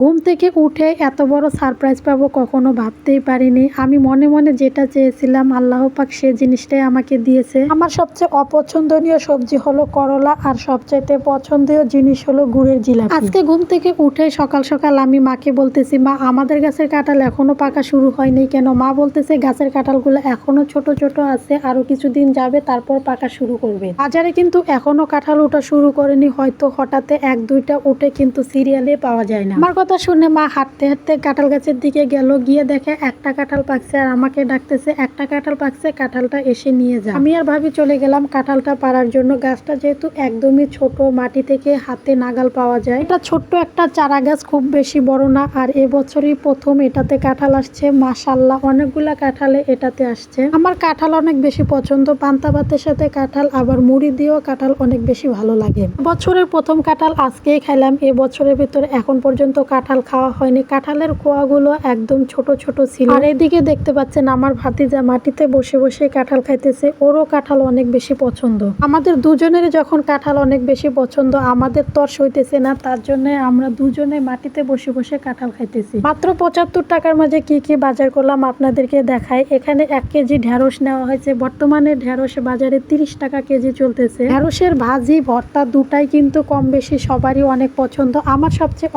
ঘুম থেকে উঠে এত বড় সারপ্রাইজ পাবো কখনো ভাবতেই পারিনি। আমি মনে মনে যেটা চেয়েছিলাম, আল্লাহ পাক সে জিনিসটাই আমাকে দিয়েছে। আমার সবচেয়ে অপছন্দনীয় সবজি হলো করলা আর সবচাইতে পছন্দীয় জিনিস হলো গুড়ের জিলাপি। আজকে ঘুম থেকে উঠে সকাল সকাল আমি মাকে বলতেছি, মা, আমাদের গাছের কাঁঠাল এখনও পাকা শুরু হয়নি কেন? মা বলতেছে, গাছের কাঁঠালগুলো এখনও ছোট ছোট আছে, আরও কিছুদিন যাবে, তারপর পাকা শুরু করবে। বাজারে কিন্তু এখনও কাঁঠাল ওঠা শুরু করেনি, হয়তো হঠাৎ এক দুইটা উঠে কিন্তু সিরিয়ালে পাওয়া যায় না। আমার কথা শুনে মা হাঁটতে হাঁটতে কাঁঠাল গাছের দিকে গেল, গিয়ে দেখে একটা কাঁঠাল পাকছে আর আমাকে ডাকতেছে, একটা কাঁঠাল পাকছে, কাঁঠালটা এসে নিয়ে যা। আমি আর ভাবি চলে গেলাম কাঁঠালটা পাড়ার জন্য। গাছটা যেহেতু একদমই ছোট, মাটি থেকে হাতে নাগাল পাওয়া যায়। এটা ছোট্ট একটা চারা গাছ, খুব বেশি বড় না। আর এবছরই প্রথম এটাতে কাঁঠাল আসছে। মাশাল্লাহ অনেকগুলা কাঁঠালে এটাতে আসছে। আমার কাঁঠাল অনেক বেশি পছন্দ। পান্তা ভাতের সাথে কাঁঠাল, আবার মুড়ি দিয়েও কাঁঠাল অনেক বেশি ভালো লাগে। বছরের প্রথম কাঁঠাল আজকেই খাইলাম। এবছরের বছরের ভিতরে এখন পর্যন্ত কাঁঠাল খাওয়া হয়নি। কাঁঠালের কোয়াগুলো একদম ছোট ছোট ছিল। আর এদিকে দেখতে পাচ্ছেন, আমার ভাতিজা মাটিতে বসে বসে কাঁঠাল খাইতেছে। ওরও কাঁঠাল অনেক বেশি পছন্দ। আমাদের দুজনের যখন কাঁঠাল অনেক বেশি পছন্দ, আমাদের তর সইতেছে না। তার জন্য আমরা দুজনে মাটিতে বসে বসে কাঁঠাল খাইতেছি। মাত্র পঁচাত্তর টাকার মাঝে কি কি বাজার করলাম আপনাদেরকে দেখাই। এখানে এক কেজি ঢেঁড়স নেওয়া হয়েছে। বর্তমানে ঢেঁড়স বাজারে তিরিশ টাকা কেজি চলতেছে। ঢেঁড়সের ভাজি, ভর্তা দুটাই কিন্তু কম বেশি সবারই অনেক পছন্দ। আমার সবচেয়ে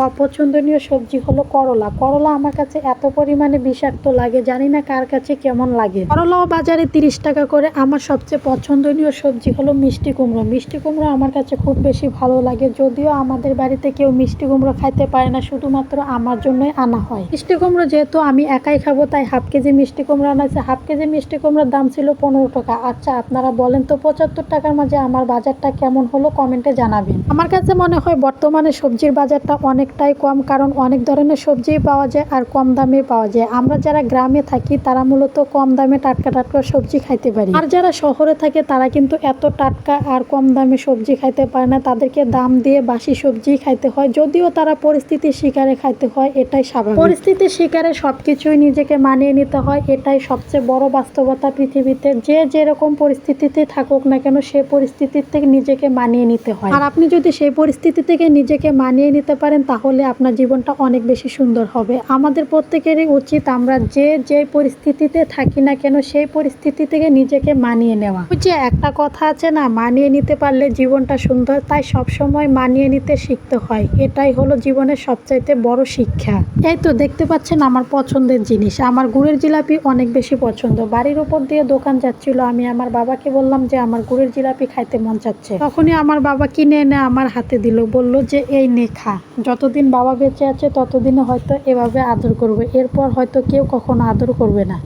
অপছন্দনীয় সবজি হলো করলা। করলা আমার কাছে এত পরিমাণে বিষাক্ত লাগে, জানি না কার কাছে কেমন লাগে। করলাও বাজারে তিরিশ টাকা করে। আমার সবচেয়ে পছন্দনীয় সবজি হলো মিষ্টি কুমড়ো। মিষ্টি কুমড়ো আমার কাছে খুব বেশি ভালো লাগে, যদিও আমাদের বাড়িতে কেউ মিষ্টি কুমড়ো খাইতে পারে না, শুধুমাত্র আমার জন্যই আনা হয়। মিষ্টি কুমড়ো যেহেতু আমি একাই খাব, তাই হাফ কেজি মিষ্টি কুমড়ো আনা হয়েছে। হাফ কেজি মিষ্টি কুমড়োর দাম ছিল পনেরো টাকা। আচ্ছা আপনারা বলেন তো পঁচাত্তর টাকার মাঝে আমার বাজারটা কেমন হলো কমেন্টে জানাবেন। আমার কাছে মনে হয় বর্তমানে সবজির বাজারটা অনেকটাই কম কারণ অনেক ধরনের সবজিই পাওয়া যায় আর কম দামে পাওয়া যায়। আমরা যারা গ্রামে থাকি, তারা মূলত কম দামে টাটকা টাটকা সবজি খাইতে পারি। আর যারা শহরে থাকে, তারা কিন্তু এত টাটকা আর কম দামে সবজি খাইতে পারে না। তাদেরকে দাম দিয়ে বাসি সবজি খাইতে হয়। যদিও তারা পরিস্থিতির শিকারে খাইতে হয়, এটাই স্বাভাবিক। পরিস্থিতির শিকারে সবকিছুই নিজেকে মানিয়ে নিতে হয়, এটাই সবচেয়ে বড় বাস্তবতা পৃথিবীতে। যে যেরকম পরিস্থিতিতে থাকুক না কেন, সে পরিস্থিতির থেকে নিজেকে মানিয়ে নিতে হয়। আর আপনি যদি সেই পরিস্থিতি থেকে নিজেকে মানিয়ে নিতে পারেন, তাহলে আপনার জীবনটা অনেক বেশি সুন্দর হবে। আমাদের প্রত্যেকেরই উচিত আমরা যে যে পরিস্থিতিতে থাকি না কেন সেই পরিস্থিতি থেকে নিজেকে মানিয়ে নেওয়া। যে একটা কথা আছে না, মানিয়ে নিতে পারলে জীবনটা সুন্দর, তাই সব সময় মানিয়ে নিতে শিখতে হয়। এটাই হলো জীবনের সবচাইতে বড় শিক্ষা। এই তো দেখতে পাচ্ছেন আমার পছন্দের জিনিস। আমার গুড়ের জিলাপি অনেক বেশি পছন্দ। বাড়ির উপর দিয়ে দোকান যাচ্ছিল, আমি আমার বাবাকে বললাম যে, আমার গুড়ের জিলাপি খাইতে মন চাচ্ছে। তখনই আমার বাবা কিনে এনে আমার হাতে দিল, বলল যে, এই নে খা। যতদিন বাবা বেঁচে আছে ততদিনে হয়তো এভাবে আদর করবে। এরপর হয়তো কেউ কখনো আদর করবে না।